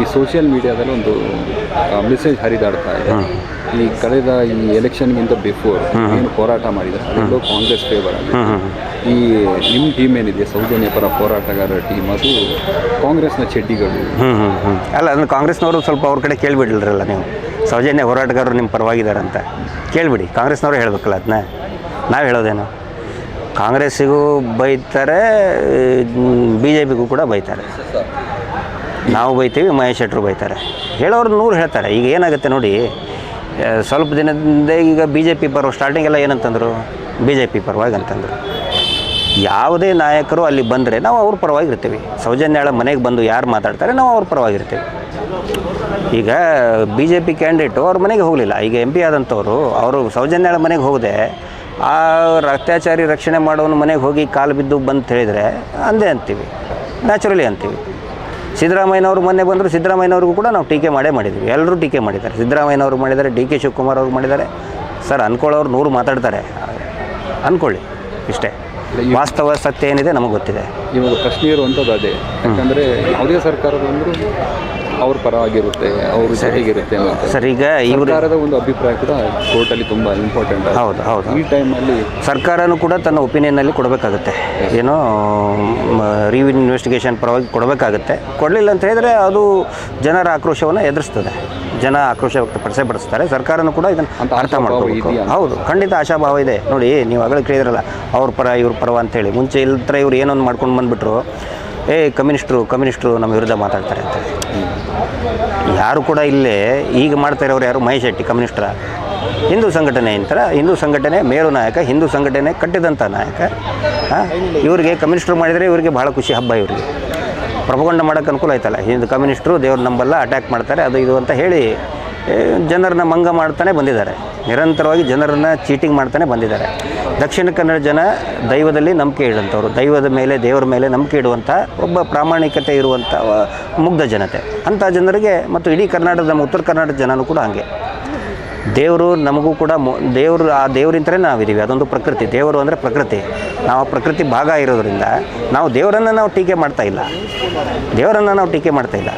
ಈ ಸೋಷಿಯಲ್ ಮೀಡಿಯಾದಲ್ಲಿ ಒಂದು ಮೆಸೇಜ್ ಹರಿದಾಡ್ತಾ ಇದೆ. ಈ ಕಳೆದ ಈ ಎಲೆಕ್ಷನ್ಗಿಂತ ಬಿಫೋರ್ ಏನು ಹೋರಾಟ ಮಾಡಿದ್ದಾರೆ ಅದರಲ್ಲೂ ಕಾಂಗ್ರೆಸ್ ಫೇವರ್ ಆಗಿದೆ. ಈ ನಿಮ್ಮ ಟೀಮ್ ಏನಿದೆ? ಸೌಜನ್ಯ ಪರ ಹೋರಾಟಗಾರರ ಟೀಮ್ ಅದು ಕಾಂಗ್ರೆಸ್ನ ಚೆಡ್ಡಿಗಳು. ಹ್ಞೂ ಹ್ಞೂ ಹ್ಞೂ ಅಲ್ಲ ಅದನ್ನು ಕಾಂಗ್ರೆಸ್ನವರು ಸ್ವಲ್ಪ ಅವ್ರ ಕಡೆ ಕೇಳಿಬಿಡಲ್ರಲ್ಲ ನೀವು? ಸೌಜನ್ಯ ಹೋರಾಟಗಾರರು ನಿಮ್ಮ ಪರವಾಗಿದ್ದಾರಂತ ಅಂತ ಕೇಳಿಬಿಡಿ ಕಾಂಗ್ರೆಸ್ನವರು ಹೇಳಬೇಕಲ್ಲ ಅದನ್ನ ನಾವು ಹೇಳೋದೇನು? ಕಾಂಗ್ರೆಸ್ಸಿಗೂ ಬೈತಾರೆ ಬಿ ಜೆ ಪಿಗೂ ಕೂಡ ಬೈತಾರೆ. ನಾವು ಬೈತೀವಿ, ಮಹೇಶ್ ಶೆಟ್ಟರು ಬೈತಾರೆ. ಹೇಳೋರು ನೂರು ಹೇಳ್ತಾರೆ. ಈಗ ಏನಾಗುತ್ತೆ ನೋಡಿ ಸ್ವಲ್ಪ ದಿನದಿಂದ ಈಗ ಬಿ ಜೆ ಪಿ ಪರವಾಗಿ ಸ್ಟಾರ್ಟಿಂಗ್ ಎಲ್ಲ ಏನಂತಂದರು? ಬಿ ಜೆ ಪಿ ಪರವಾಗಿ ಅಂತಂದರು. ಯಾವುದೇ ನಾಯಕರು ಅಲ್ಲಿ ಬಂದರೆ ನಾವು ಅವ್ರ ಪರವಾಗಿರ್ತೀವಿ ಸೌಜನ್ಯಾಳ ಮನೆಗೆ ಬಂದು ಯಾರು ಮಾತಾಡ್ತಾರೆ, ನಾವು ಅವ್ರ ಪರವಾಗಿರ್ತೀವಿ ಈಗ ಬಿ ಜೆ ಪಿ ಕ್ಯಾಂಡಿಡೇಟು ಅವ್ರ ಮನೆಗೆ ಹೋಗಲಿಲ್ಲ. ಈಗ ಎಂ ಪಿ ಆದಂಥವ್ರು, ಅವರು ಸೌಜನ್ಯಾಳ ಮನೆಗೆ ಹೋಗದೆ, ಆ ಅತ್ಯಾಚಾರಿ ರಕ್ಷಣೆ ಮಾಡೋನು ಮನೆಗೆ ಹೋಗಿ ಕಾಲು ಬಿದ್ದು ಬಂದು ಹೇಳಿದರೆ ಅಂದೇ ಅಂತೀವಿ. ನ್ಯಾಚುರಲಿ ಅಂತೀವಿ. ಸಿದ್ದರಾಮಯ್ಯನವರು ಮೊನ್ನೆ ಬಂದರು ಸಿದ್ದರಾಮಯ್ಯನವ್ರಿಗೂ ಕೂಡ ನಾವು ಟೀಕೆ ಮಾಡೇ ಮಾಡಿದ್ವಿ. ಎಲ್ಲರೂ ಟೀಕೆ ಮಾಡಿದ್ದಾರೆ. ಸಿದ್ದರಾಮಯ್ಯನವರು ಮಾಡಿದ್ದಾರೆ ಡಿ ಕೆ ಶಿವಕುಮಾರ್ ಅವರು ಮಾಡಿದ್ದಾರೆ. ಸರ್ ಅನ್ಕೊಳ್ಳೋರು ನೂರು ಮಾತಾಡ್ತಾರೆ. ಅಂದ್ಕೊಳ್ಳಿ ಇಷ್ಟೇ. ವಾಸ್ತವ ಸತ್ಯ ಏನಿದೆ ನಮಗೆ ಗೊತ್ತಿದೆ. ಇವಾಗ ಪ್ರಶ್ನೆ ಇರುವಂಥದ್ದು ಅದೇ. ಯಾಕಂದರೆ ಯಾವುದೇ ಸರ್ಕಾರ ಅವ್ರ ಪರವಾಗಿರುತ್ತೆ ಅವ್ರ ಜೊತೆಗಿರುತ್ತೆ ಅನ್ನೋ ಸರ್ ಈಗ ಇವರು ಸರ್ಕಾರದ ಒಂದು ಅಭಿಪ್ರಾಯ ಕೂಡ ಕೋರ್ಟಲ್ಲಿ ತುಂಬಾ ಇಂಪಾರ್ಟೆಂಟ್ ಹೌದು ಹೌದು. ಈ ಟೈಮಲ್ಲಿ ಸರ್ಕಾರನೂ ಕೂಡ ತನ್ನ ಒಪಿನಿಯನ್ನಲ್ಲಿ ಕೊಡಬೇಕಾಗುತ್ತೆ. ಏನೋ ರಿವ್ ಇನ್ವೆಸ್ಟಿಗೇಷನ್ ಪರವಾಗಿ ಕೊಡಬೇಕಾಗುತ್ತೆ. ಕೊಡಲಿಲ್ಲ ಅಂತ ಹೇಳಿದ್ರೆ ಅದು ಜನರ ಆಕ್ರೋಶವನ್ನು ಎದುರಿಸ್ತದೆ. ಜನ ಆಕ್ರೋಶ ವ್ಯಕ್ತಪಡಿಸೇ ಪಡಿಸ್ತಾರೆ ಸರ್ಕಾರನೂ ಕೂಡ ಇದನ್ನು ಅರ್ಥ ಆಶಾಭಾವ ಮಾಡ್ಕೋಬೇಕು. ಇದೆಯಾ? ಹೌದು ಖಂಡಿತ ಆಶಾಭಾವ ಇದೆ. ನೋಡಿ ನೀವು ಆಗಲೇ ಕೇಳಿದ್ರಲ್ಲ ಅವ್ರ ಪರ ಇವ್ರ ಪರವ ಅಂತೇಳಿ ಮುಂಚೆ ಇಲ್ತ್ರ ಇವ್ರು ಏನೊಂದು ಮಾಡ್ಕೊಂಡು ಬಂದುಬಿಟ್ರು ಏ ಕಮ್ಯುನಿಸ್ಟ್ರು ಕಮ್ಯುನಿಸ್ಟ್ರು ನಮ್ಮ ವಿರುದ್ಧ ಮಾತಾಡ್ತಾರೆ ಅಂತ ಯಾರು ಕೂಡ ಇಲ್ಲೇ ಈಗ ಮಾಡ್ತಾ ಇರೋರು ಯಾರು? ಮಹೇಶ್ ಶೆಟ್ಟಿ, ಕಮ್ಯುನಿಸ್ಟ್ರ. ಹಿಂದೂ ಸಂಘಟನೆ ಅಂತಾರೆ. ಹಿಂದೂ ಸಂಘಟನೆ ಮೇರು ನಾಯಕ, ಹಿಂದೂ ಸಂಘಟನೆ ಕಟ್ಟಿದಂಥ ನಾಯಕ. ಇವರಿಗೆ ಕಮ್ಯುನಿಸ್ಟ್ರು ಮಾಡಿದರೆ ಇವರಿಗೆ ಭಾಳ ಖುಷಿ ಹಬ್ಬ ಇವರಿಗೆ. ಪ್ರಪಗೊಂಡ ಮಾಡೋಕ್ಕೆ ಅನುಕೂಲ ಆಯ್ತಲ್ಲ? ಹಿಂದೂ ಕಮ್ಯುನಿಸ್ಟ್ರು ದೇವ್ರ ನಂಬಲ್ಲ ಅಟ್ಯಾಕ್ ಮಾಡ್ತಾರೆ. ಅದು ಇದು ಅಂತ ಹೇಳಿ ಜನರನ್ನ ಮಂಗ ಮಾಡ್ತಾನೆ ಬಂದಿದ್ದಾರೆ. ನಿರಂತರವಾಗಿ ಜನರನ್ನು ಚೀಟಿಂಗ್ ಮಾಡ್ತಾನೆ ಬಂದಿದ್ದಾರೆ. ದಕ್ಷಿಣ ಕನ್ನಡ ಜನ ದೈವದಲ್ಲಿ ನಂಬಿಕೆ ಇಡುವಂಥವ್ರು ದೈವದ ಮೇಲೆ, ದೇವರ ಮೇಲೆ ನಂಬಿಕೆ ಇಡುವಂಥ ಒಬ್ಬ ಪ್ರಾಮಾಣಿಕತೆ ಇರುವಂಥ ಮುಗ್ಧ ಜನತೆ. ಅಂಥ ಜನರಿಗೆ ಮತ್ತು ಇಡೀ ಕರ್ನಾಟಕದ, ನಮ್ಮ ಉತ್ತರ ಕರ್ನಾಟಕ ಜನನೂ ಕೂಡ ಹಾಗೆ. ದೇವರು ನಮಗೂ ಕೂಡ ಮು, ದೇವರು, ಆ ದೇವರಿಂದರೆ ನಾವಿದ್ದೀವಿ. ಅದೊಂದು ಪ್ರಕೃತಿ. ದೇವರು ಅಂದರೆ ಪ್ರಕೃತಿ. ನಾವು ಪ್ರಕೃತಿ ಭಾಗ ಇರೋದರಿಂದ ನಾವು ದೇವರನ್ನು ನಾವು ಟೀಕೆ ಮಾಡ್ತಾ ಇಲ್ಲ. ದೇವರನ್ನು ನಾವು ಟೀಕೆ ಮಾಡ್ತಾ ಇಲ್ಲ.